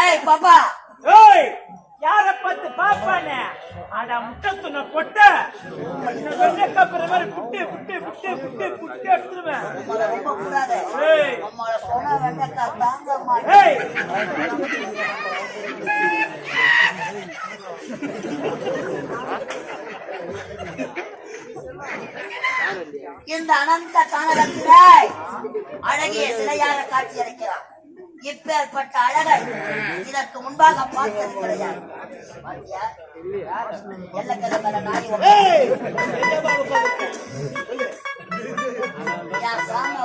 ஏய். பாப்பா ஏய். யார பார்த்து பாப்பானே அட முட்டை துணை பொட்ட வெள்ளக்கப்புற மாதிரி புட்டு புட்டு புட்டு புட்டு புட்டு எடுத்துருவேன் ஏய். சொன்ன வெண்டக்கா தாங்க மாட்டேன் இந்த அனந்த காணகத்திலே அழகிய சிலையாக காட்சி அளிக்கிறான் இப்பேற்பட்ட அழகை இதற்கு முன்பாக பார்த்தது கிடையாது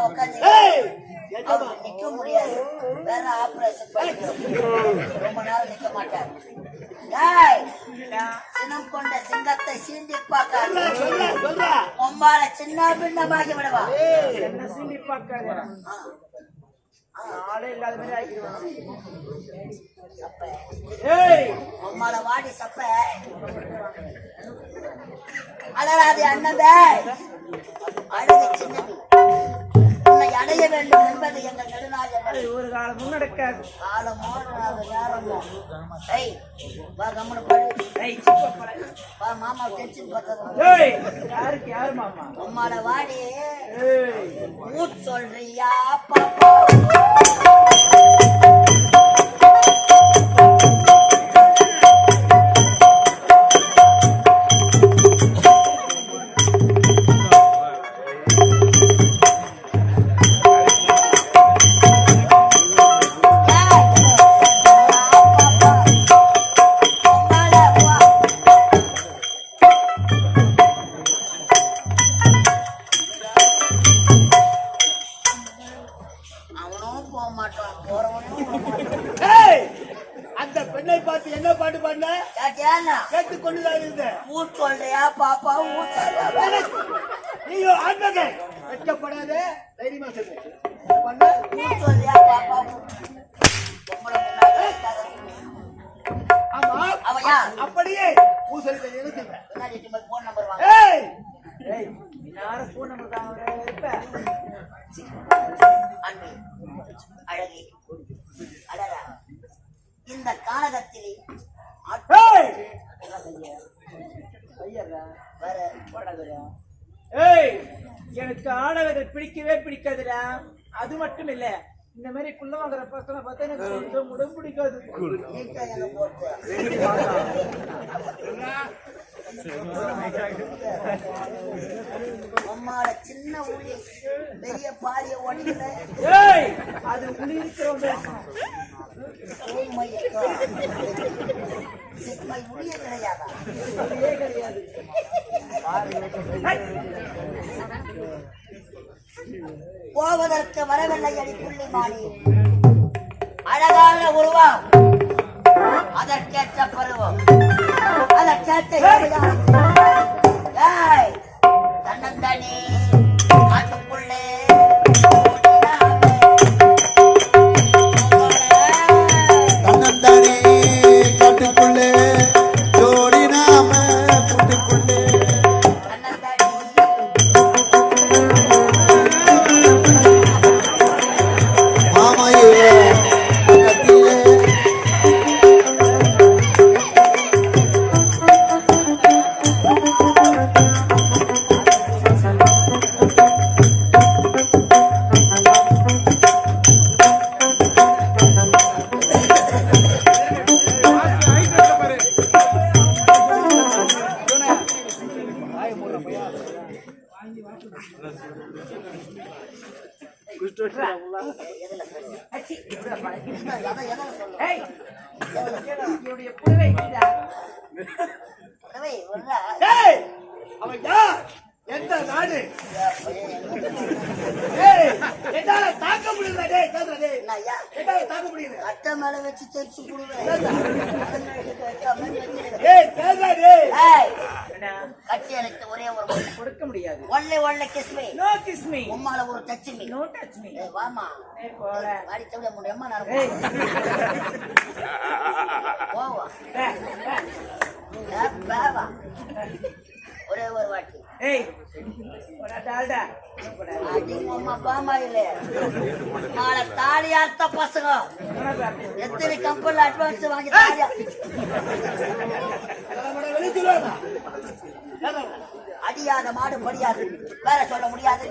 உட்காந்து. அவர் நிக்க முடியாது. வேற ஆபரேஷன் பண்ணிக்கிறோம் ரொம்ப நேரம் நிக்க மாட்டார். சினம் கொண்ட சிங்கத்தை சீண்டி பார்க்காது. உம்மால சின்ன பின்னமாகி விடுவா? சீண்டி பார்க்காத. ஆளே இல்லாத மாதிரி ஆக்கிடுவான். சப்ப. ஏய். உம்மால வாடி சப்ப. அழகாதி அண்ணவே அழகு சின்னது உன்னை அடைய வேண்டும் என்பது எங்கள் நெடுநாள் ஒரு காலம் முன்னெடுக்காது காலமோ நேரமோ ஏய் வா கம்முனு வா மாமா டென்ஷன் பார்த்தது ஏய் யாருக்கு யாரு மாமா? உம்மால வாடி. ஏய். மூச்சு சொல்றியா பாப்பா? பார்த்து என்ன பாட்டு பாடின? கேட்டு கொண்டுதான் இருந்த ஊர் சொல்றியா பாப்பா ஊர் நீயோ ஆண்மகன் வெட்கப்படாத தைரியமா சொல்லு. பண்ண? ஊர் சொல்றியா பாப்பா. ஆமா. அவன் யார்? அப்படியே வாங்க. ஏய்! ஏய் யாரும் ஃபோன் நம்பர் இருப்ப அன்பு, அழகா. இந்த ஏய்! எனக்கு ஆடவரை பிடிக்கவே பிடிக்காதுடா. அது மட்டும் இல்ல இந்த மாதிரி குள்ள வாங்குற பசங்களை பார்த்தா எனக்கு கொஞ்சம் கூட பிடிக்காது. அம்மாட சின்ன ஊழி பெரிய பாரிய ஒடிக்கல ஏய்! அது உள்ள இருக்கிறவங்க கிடையாது போவதற்கு வரவில்லை அடிப்புள்ளி புள்ளி மாறி. அழகான உருவம். அதற்கேற்ற பருவம். அதற்கேற்ற தன்னந்தனே. என்னுடைய புடவை அவன் யார்? எந்த நாடு? என்னால தாக்க முடியல டே கேக்குற டே என்னால தாக்க முடியல. அட்டை மேல வச்சு தெரிச்சு கொடுவேன் ஏய் கேக்குற டே கட்டி ஒரே ஒரு கொடுக்க முடியாது. Only only kiss no kiss உம்மால ஒரு டச் மீ நோ வாடி தவிட முடியம்மா நான் ஏய் போவா. ஒரே ஒரு வாட்டி. ஏய். நாளை தாலி அறுத்த பசங்க. எத்தனை கம்பெனில அட்வான்ஸ் வாங்கி தாலி அடியாத மாடு முடியாது வேற சொல்ல முடியாது.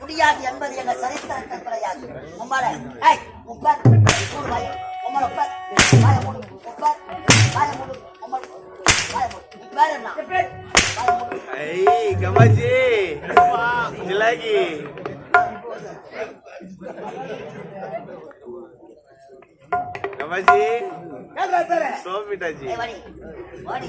முடியாது என்பது எங்க சரித்திர கற்பனையாது உம்மால ஏய் மூணு வாய் உம்மால வேற என்ன? Aí, Gamaji! Dilagi! Gamaji! Sopitaji! ஏய் வாடி வாடி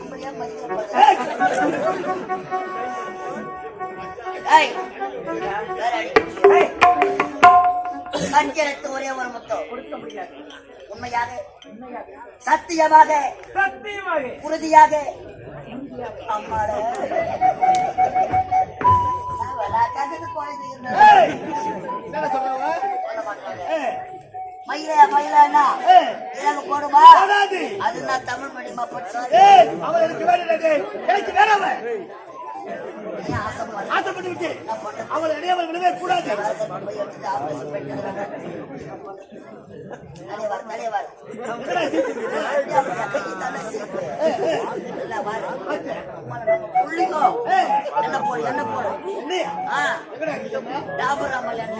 அப்படியே மதிக்க முத்தம் கொடுக்க முடியாது. உண்மையாக சத்தியமாக சத்தியமாக. உறுதியாக. அம்மாட. மயில மயிலன்னா இறகு போடுமா? அது நான் தமிழ் மீடியமா படிச்சாரு ஆசைப்படுறேன் நான் பொண்ணு அவள் இடையவள் விடவே கூடாது. என்ன போடு என்ன போடு டாபர் அமல் என்ன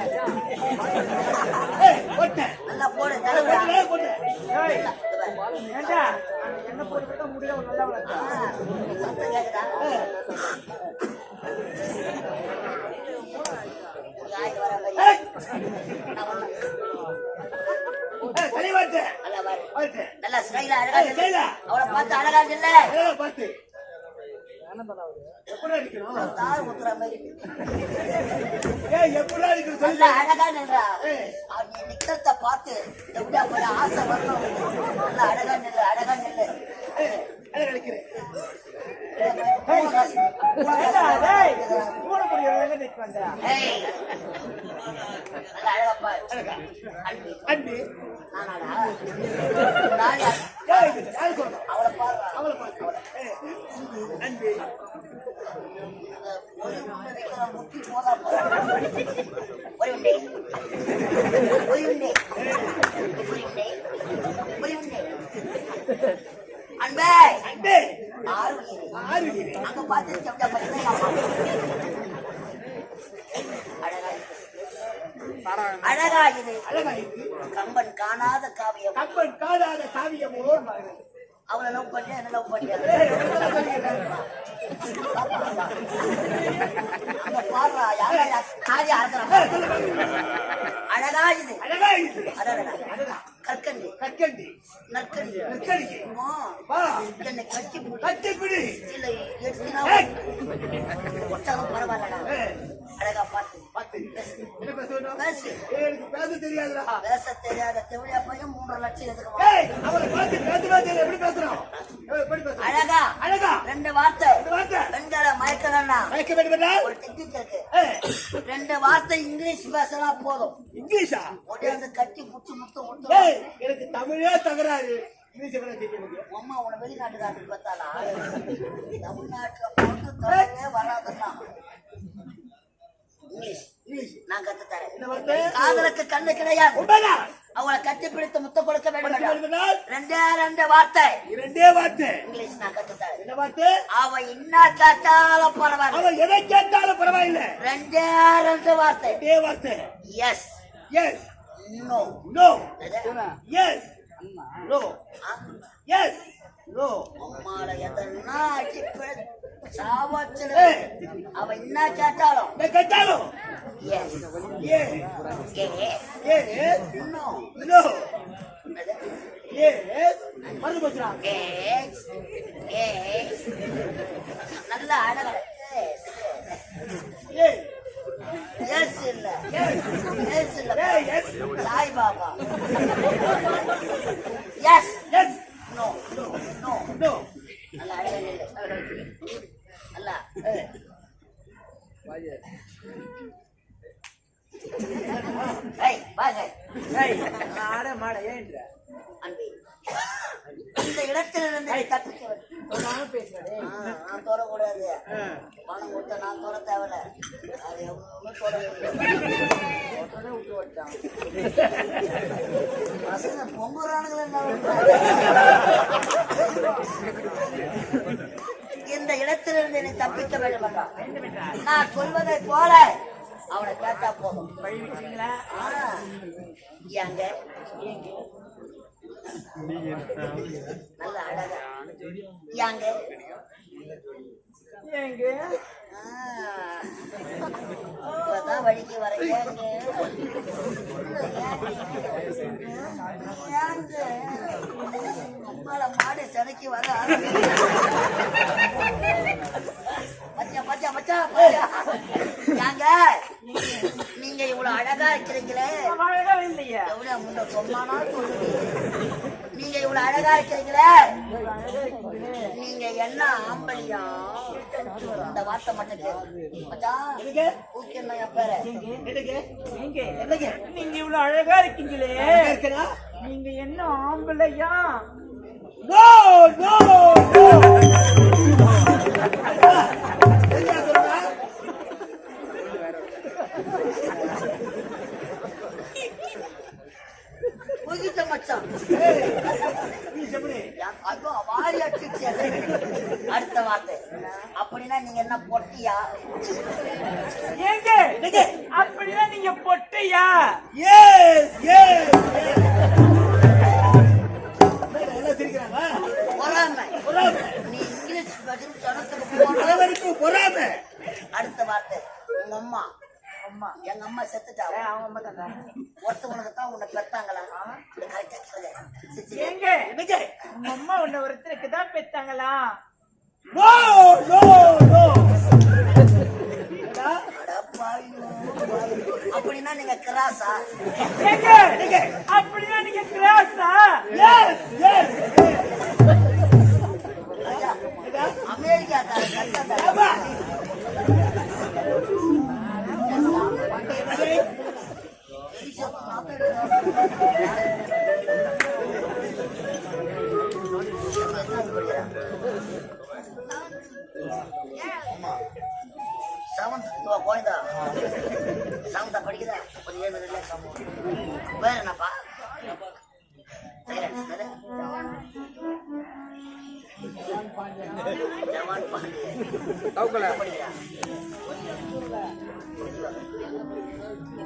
நல்லா போடு தலைவர். ஏண்டா? என்ன போட்டு முடியல ஒரு நல்லா வளர்த்தா நல்லா ஸ்டைலா அழகா பார்த்து அழகா இல்ல பார்த்து. அழகா நின்றா. நீ நிக்கிறத பார்த்து எப்படியா போய் ஆசை வரணும் அழகா நில்லு அழகா நில்லு. அழகு அடிக்கிறேன் ஏண்டா, டேய், மூணு புடி எங்க நிக்க வந்தா? ஏய். நல்லா அழகா பாரு. அன்பு. அன்பி. நானாடா? நான் யார்? ஏய் இது யாரு சொல்றா அவளை பாரு அவளை பார்த்து ஏய், அன்பி ஒரு உண்டை வைக்கிற முத்தி போதா போறா. ஒரு உண்டை. ஒரு உண்டை. ஒரு உண்டை. ஒரு உண்டை. அன்பே அன்பே. ஆறு ஆறு அங்க பார்த்து கம்பன் காணாத காவியம் கப்பன் அவளை லவ் பண்ணியா என்ன லவ் பண்ணியா அழகா இது. அழகா இது. அழகா கற்கண்டு. கற்கண்டி. நற்கண்டு. வா. என்னை கட்டி. கட்டி பிடி இல்லை எடுத்துனா பரவாயில்லடா. அழகா பார்த்து. பார்த்து. என்ன பேசணும் பேசு. ஏய், எனக்கு பேச தெரியாதுடா. பேச தெரியாத தெவிலியா பையன் மூன்றரை லட்சம் எதுக்கு அவளை பார்த்து தெரியல எப்படி பேசுறான்? அழகா. அழகா. ரெண்டு வார்த்தை. பெண்களை மயக்கலன்னா மயக்க வேண்டும் என்றால்? ஒரு டெக்னிக் இருக்கு ரெண்டு வார்த்தை இங்கிலீஷ் பேசினா போதும். இங்கிலீஷா? உடனே கட்டி புடிச்சு முத்தம் முத்தம் ஏய் எனக்கு தமிழே தகராறு அம்மா உன தமிழ்நாட்டுல போட்டு வராதுன்னா இங்கிலீஷ் இங்கிலீஷ் நான் கத்து தரேன் காதலுக்கு கண்ணு கிடையாது. அவளை கட்டி பிடித்து முத்த கொடுக்க வேண்டும் ரெண்டே ரெண்டு வார்த்தை. இரண்டே வார்த்தை. இங்கிலீஷ் நான் கத்துத்தரேன். என்ன வார்த்தை? அவ என்ன கேட்டாலும் பரவாயில்ல. எதை கேட்டாலும் பரவாயில்லை. ரெண்டே ரெண்டு வார்த்தை. இரண்டே வார்த்தை. Yes yes no no yes no yes no அம்மால எதனா பிடி- சாவச்சிடு. அவ என்ன கேட்டாலும். கேட்டாலும். எஸ் ஏ நோ நோ ஏ மறந்து போச்சுடா. எஸ் எஸ் நல்ல அழகா எஸ் இல்ல. எஸ் இல்ல. Sai Baba. Yes. Yes no. No. No நில்லு. நல்ல ஏய் வாங்க. மாட ஏன்ற. அன்பே. இந்த இடத்திலிருந்து நீ தப்பிக்க பேசுறேன். நான் தொடக்கூடாது. பணம் கொடுத்த நான் தொட தேவையில்ல அது எவ்வளவு தொட உடனே விட்டு வட்டான் பசங்க பொங்குறானுங்களே இந்த இடத்திலிருந்து நீ தப்பிக்க வேண்டும். நான் சொல்வதை போல அவனை கேட்டா போதும். வழி விட்டீங்களா எங்க நல்ல அழகா எங்க எங்க இப்பதான் வழிக்கு வர ஏங்க? அம்மால மாடு செனைக்கு வர மச்சான் மச்சான் மச்சான் ஏங்க நீங்க இவ்வளவு அழகா இருக்கிறீங்களே. எவ்வளவு முன்ன சொன்னானா சொல்லுங்க. நீங்க இவ்வளவு அழகா இருக்கிறீங்களே. நீங்க என்ன ஆம்பளியா? இந்த வார்த்தை மட்டும் என்ன என் பேரு? நீங்க இவ்வளவு அழகா இருக்கீங்களே. நீங்க என்ன ஆம்பளையா? நோ நோ அடுத்த வார்த்தை. அப்படின்னா நீங்க என்ன பொட்டியா?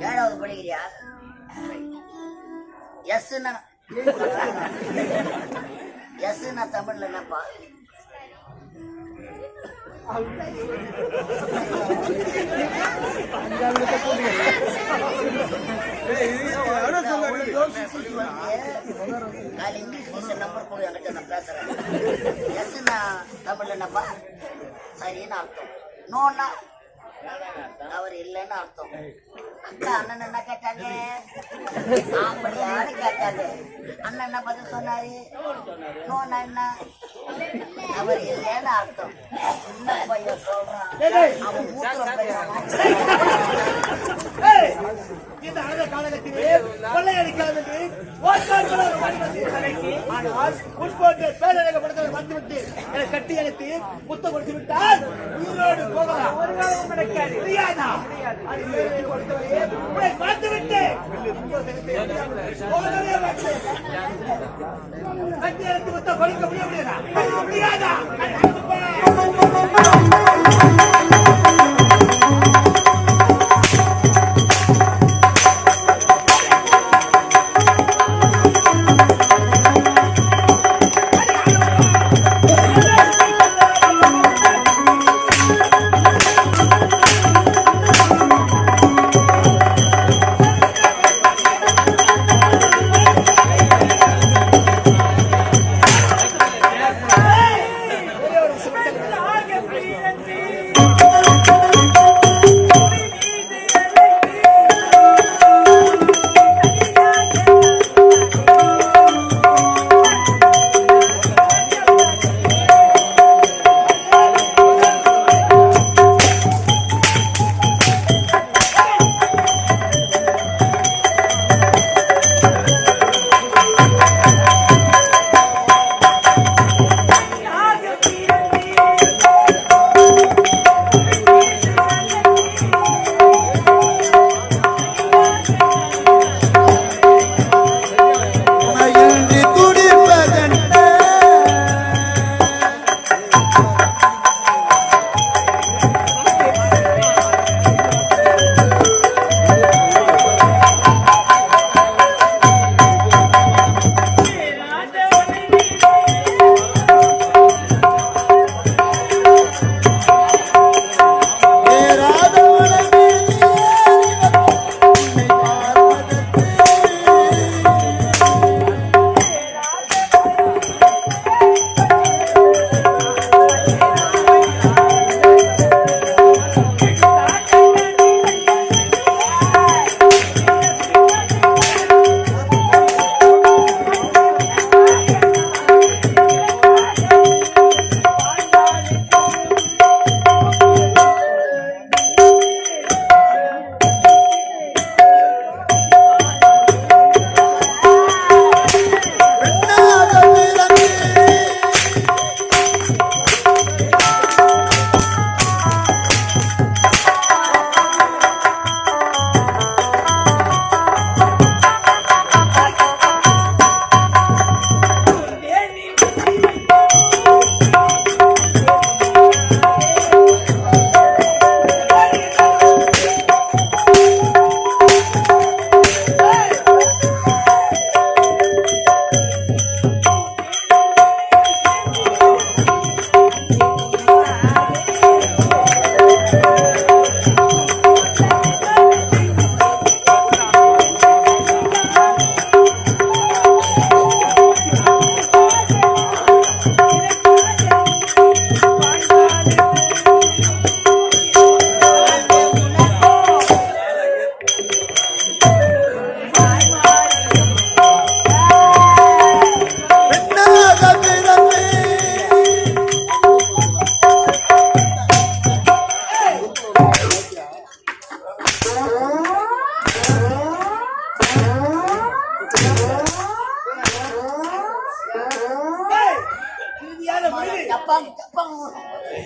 ஏழாவது படிக்கிறியா எஸ் எஸ் தமிழ்ல என்னப்பா? காலை இங்கிலீஷ் டீச்சர் நம்பர் கொடு என்கிட்ட நான் பேசுறேன் எஸ் தமிழ்ல என்னப்பா சரின்னு அர்த்தம். நோன்னா? அவர் இல்லைன்னு அர்த்தம். அக்கா அண்ணன் என்ன கேட்டாங்க? ஆம்படியான்னு கேட்டாங்க. அண்ணன் என்ன பதில் சொன்னாரு? நோன்னா என்ன? அவர் இல்லைன்னு அர்த்தம். பையன் சொல்றான். அவன் மூத்திரம் பையன் ஏய், இந்த அழக காலகத்திலே கொள்ளையடிக்கலாம் ஆனால் முன்போட்டு பேரழகப்படுத்தவர் வந்துவிட்டு என்னை கட்டி அழைத்து முத்த கொடுத்து விட்டால் உயிரோடு போகலாம் ஒரு காலம் முடியாது முடியாதா உங்களை பார்த்து விட்டு மாட்டேன். கட்டி கொடுக்க முடிய முடியாதா முடியாதா